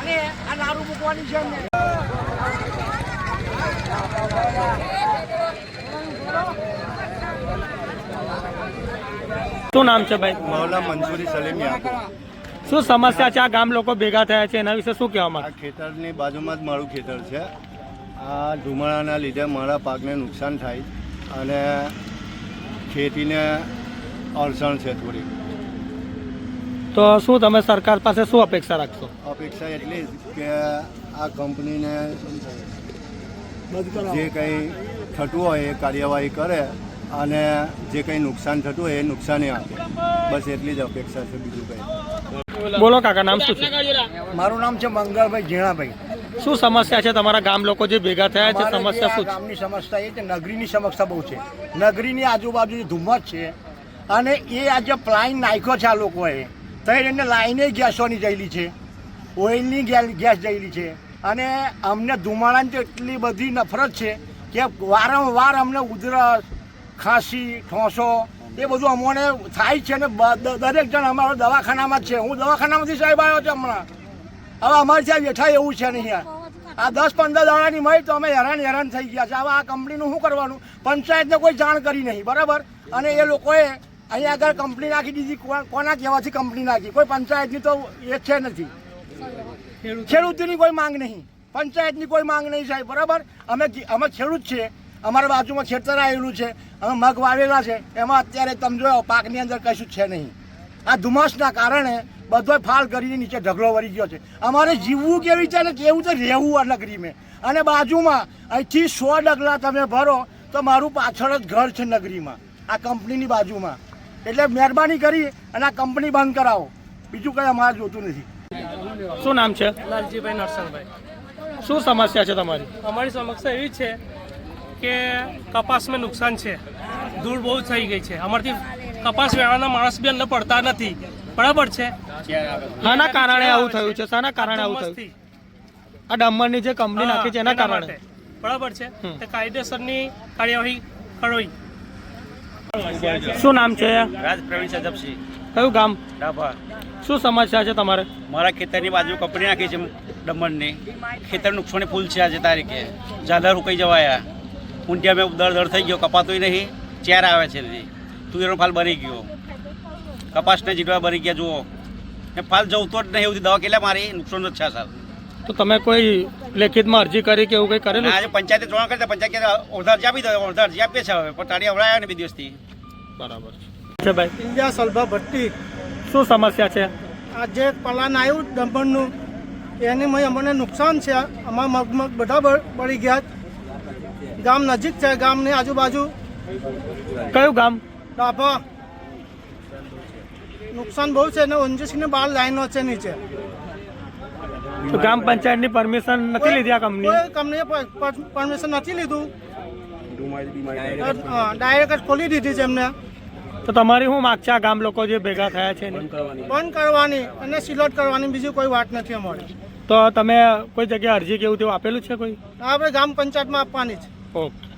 અને આ લારું મૂકવાની છે અમને. શું નામ છે ભાઈ? મૌલા મંસૂરી સલીમ યાકુબ. શું સમસ્યા છે? આ ગામ લોકો ભેગા થયા છે. એના વિશે શું કહેવા આ માંગે ખેતરની બાજુમાં જ મારું ખેતર છે. આ ધુમાડાના લીધે મારા પાકને નુકસાન થાય અને ખેતીને અડચણ છે થોડી તો શું તમે સરકાર પાસે શું અપેક્ષા રાખશો? અપેક્ષા એટલી જ કે આ કંપનીને જે કંઈ થતું હોય એ કાર્યવાહી કરે અને જે કંઈ નુકસાન થતું હોય એ નુકસાની આપે. બસ એટલી જ અપેક્ષા છે બીજું કંઈ. બોલો કાકા નામ શું છે? મારું નામ છે મંગળભાઈ ઝીણાભાઈ. શું સમસ્યા છે તમારા ગામ લોકો જે ભેગા થયા છે? જે સમસ્યા શું ગામની સમસ્યા એ કે નગરીની સમસ્યા બહુ છે. નગરીની આજુબાજુ જે ધુમ્મસ છે અને એ આજે જે પ્લાઇન નાખ્યો છે આ લોકોએ. તો એને લાઈને ગેસોની જયેલી છે. ઓઇલની ગેસ જયેલી છે. અને અમને ધુમાડાની તો એટલી બધી નફરત છે કે વારંવાર અમને ઉધરસ, ખાંસી, ઠોંસો એ બધું અમોને થાય છે ને દરેક જણ અમારો દવાખાનામાં જ છે. હું દવાખાનામાંથી સાહેબ આવ્યો છું હમણાં. હવે અમારે ત્યાં બેઠા એવું છે નહીં યાર. આ દસ પંદર દાડાની મળી તો અમે હેરાન હેરાન થઈ ગયા છે. હવે આ કંપનીનું શું કરવાનું? પંચાયતને કોઈ જાણ કરી નહીં. બરાબર? અને એ લોકોએ અહીંયા આગળ કંપની નાખી દીધી. કોના કહેવાથી કંપની નાખી? કોઈ પંચાયતની તો એ છે નથી. ખેડૂતોની કોઈ માંગ નહીં. પંચાયતની કોઈ માંગ નહીં સાહેબ, બરાબર? અમે અમે ખેડૂત છે. અમારા બાજુમાં ખેતર આવેલું છે. અમે મગ વાવેલા છે. એમાં અત્યારે તમે જોયો, પાકની અંદર કશું છે નહીં. આ ધુમ્મસના કારણે બધો ફાલ કરીને નીચે ઢગલો વળી ગયો છે. અમારે જીવવું કેવી છે ને કેવું તો રહેવું આ નગરીમાં અને બાજુમાં અહીંથી સો ડગલા તમે ભરો, તો મારું પાછળ જ ઘર છે નગરીમાં. આ કંપનીની બાજુમાં. એટલે મહેરબાની કરી અને આ કંપની બંધ કરાવો. બીજું કંઈ અમારે જોતું નથી. શું નામ છે? લાલજીભાઈ નરસિંહભાઈ શું સમસ્યા છે તમારી? અમારી સમસ્યા એવી છે કે કપાસમાં નુકસાન છે. ધૂળ બહુ થઈ ગઈ છે. અમારથી કપાસ વેવાના માણસ બી અંદર પડતા નથી. બરાબર છે? શાના કારણે આવું થયું છે? શાના કારણે આવું થયું? આ ડમ્બરની જે કંપની નાખી છે એના એના કારણે? બરાબર છે? તે કાયદેસરની કાર્યવાહી કરવી શું નામ છે? રાજ પ્રવીણ સજપસિંહ કયું ગામ? ડાભા. શું સમસ્યા છે તમારે? મારા ખેતરની બાજુ કંપની નાખી છે દમણની. ખેતર નુકસાની ફૂલ છે આજે તારીખે. ઝાલર ઉકાઈ જવાયા. ઊંટિયા મેં દર દર થઈ ગયો કપાતોય નહીં. ચેર આવે છે નહીં તુવેરનો ફાલ બની ગયો. કપાસને જીડવા બની ગયા જુઓ. ને ફાલ જવતો જ નહીં એવું દવા કેટલા મારી? નુકસાન જ છે સર તો તમે કોઈ લેખિતમાં અરજી કરી કે એવું કંઈ કરેલું? આજે પંચાયતે જોવા કરતા પંચાયત અડધા અરજી આપી દો અડધા અરજી આપીએ છે હવે પણ તારી અવડાયા ને બે દિવસથી. બરાબર છે. ભાઈ? ઇન્ડિયા સલભા ભટ્ટી. શું સમસ્યા છે? આ જે પલાન આવ્યું દમણનું. એની મય અમને નુકસાન છે. અમારા મગમગ બધા પડી બળી ગયા. ગામ નજીક છે. ગામની આજુબાજુ કયું ગામ? ડાભા. નુકસાન બહુ છે ને ઓનજીસીની બાર લાઈનો છે નીચે. તો ગ્રામ પંચાયતની પરમિશન નથી લીધી આ કંપની કોઈ કંપનીએ પરમિશન નથી લીધું. ડાયરેક્ટ જ ખોલી દીધી છે એમને. તો તમારી શું માગ છે? આ ગામ લોકો જે ભેગા થયા છે? બંધ કરવાની અને સિલોટ કરવાની બીજી કોઈ વાત નથી અમારી. તો તમે કોઈ જગ્યાએ અરજી કેવું તેવું આપેલું છે કોઈ? આપણે ગ્રામ પંચાયતમાં આપવાની છે ઓકે.